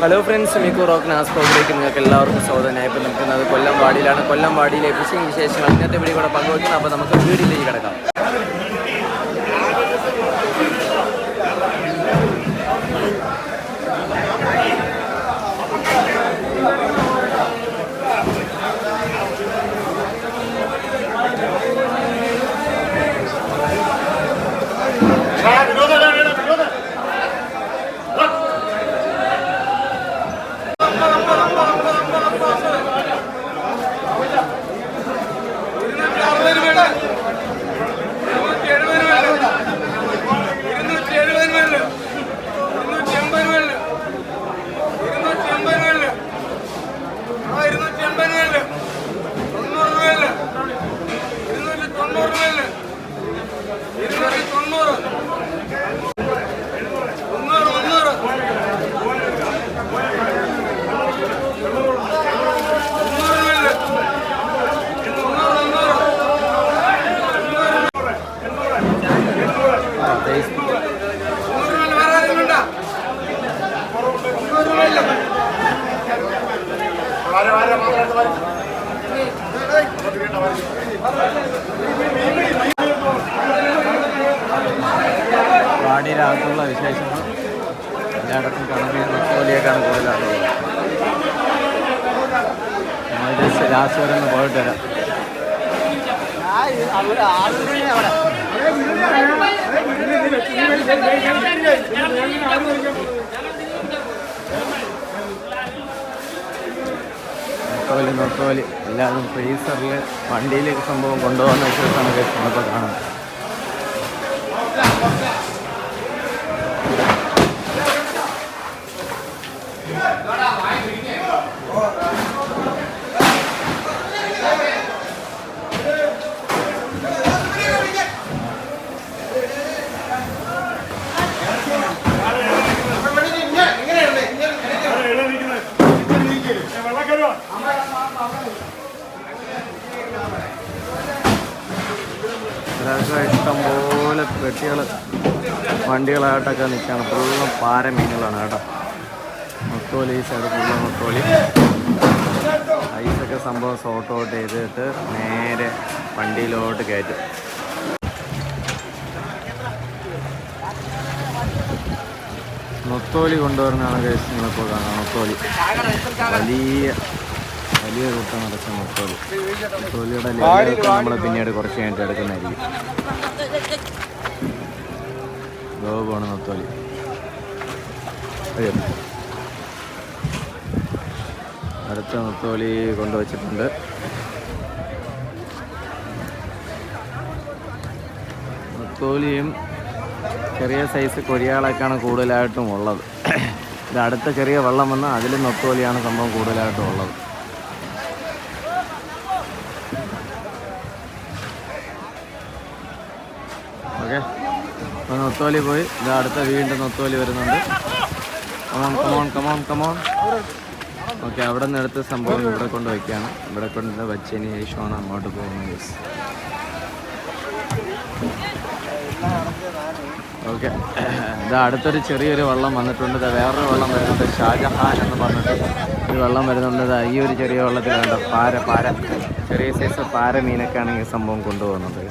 Hello friends മിക്കു റോക്ക് നാസ്പോക്കിലേക്ക് നിങ്ങൾക്ക് എല്ലാവർക്കും സ്വാഗതം. ഞാൻ നിൽക്കുന്നത് കൊല്ലം വാടിയിലാണ്. കൊല്ലം വാടിയിലെ ഫിഷിംഗ് വിശേഷങ്ങൾ. ഇന്നത്തെ വീഡിയോ കൂടെ പങ്കുവയ്ക്കുന്നത് അപ്പോൾ നമുക്ക് വീടിലേക്ക് കിടക്കാം. വാടിയിലകത്തുള്ള വിശേഷങ്ങൾ. എല്ലായിടത്തും കണക്കിൽ ജോലിയേക്കാണ് കൂടുതലായിട്ടുള്ളത് നമ്മൾ ജസ്റ്റ് ലാസ്റ്റ് വരെ ഒന്ന് പോയിട്ട് വരാം. നത്തോലി നത്തോലി എല്ലാവരും ഫ്രീസറിൽ വണ്ടിയിലേക്ക് സംഭവം കൊണ്ടുപോകുന്ന വിശേഷമാണ് guys നമ്മളിപ്പോൾ കാണുന്നത് ഇതൊക്കെ ഇഷ്ടം പോലെ പെട്ടികൾ വണ്ടികളായിട്ടൊക്കെ നിൽക്കുകയാണ് ഫുള്ളും പാര മീനുകളാണ് കേട്ടോ. മുത്തോലി ഈ സൈഡ് മുത്തോലി. ഐസൊക്കെ സംഭവം സോട്ട് ഔട്ട് ചെയ്തിട്ട് നേരെ വണ്ടിയിലോട്ട് കയറ്റും. നൊത്തോലി കൊണ്ടുവരുന്നതാണ് കേസ് നിങ്ങളിപ്പോൾ കാണാം നൊത്തോലി വലിയ വലിയ കൂട്ടം അടച്ച ലെവലൊക്കെ നമ്മൾ പിന്നീട് കുറച്ച് കഴിഞ്ഞിട്ട് എടുക്കുന്നതായിരിക്കും. ലോകമാണ് മുത്തോലി. അയ്യോ. അടുത്ത മുത്തോലി കൊണ്ടുവച്ചിട്ടുണ്ട്. മുത്തോലിയും ചെറിയ സൈസ് കൊരിയാളൊക്കെയാണ് കൂടുതലായിട്ടും ഉള്ളത്. ഇത് അടുത്ത ചെറിയ വെള്ളം വന്ന് അതിലും നൊത്തോലിയാണ് സംഭവം കൂടുതലായിട്ടും ഉള്ളത് ഓക്കെ അപ്പോൾ നൊത്തോലി പോയി. ഇത് അടുത്ത വീണ്ടും നൊത്തോലി വരുന്നുണ്ട്. Come on come on come on come on okay അവിടെ നിന്ന് എടുത്ത സംഭവം ഇവിടെ കൊണ്ട് വയ്ക്കുകയാണ്. ഇവിടെ കൊണ്ട് വച്ചതിന് ശേഷമാണ് അങ്ങോട്ട് പോകുന്നത്. ഓക്കെ ഇത് അടുത്തൊരു ചെറിയൊരു വെള്ളം വന്നിട്ടുണ്ട്. ഇത് വേറൊരു വെള്ളം വരുന്നുണ്ട്. ഷാജഹാൻ എന്ന് പറഞ്ഞിട്ട് ഒരു വെള്ളം വരുന്നുണ്ട്. ഇതാ ഈ ഒരു ചെറിയ വെള്ളത്തിൽ വേണ്ട പാര പാര. ചെറിയ സൈസ് പാര മീനൊക്കെയാണ് ഈ സംഭവം കൊണ്ടുപോകുന്നത്.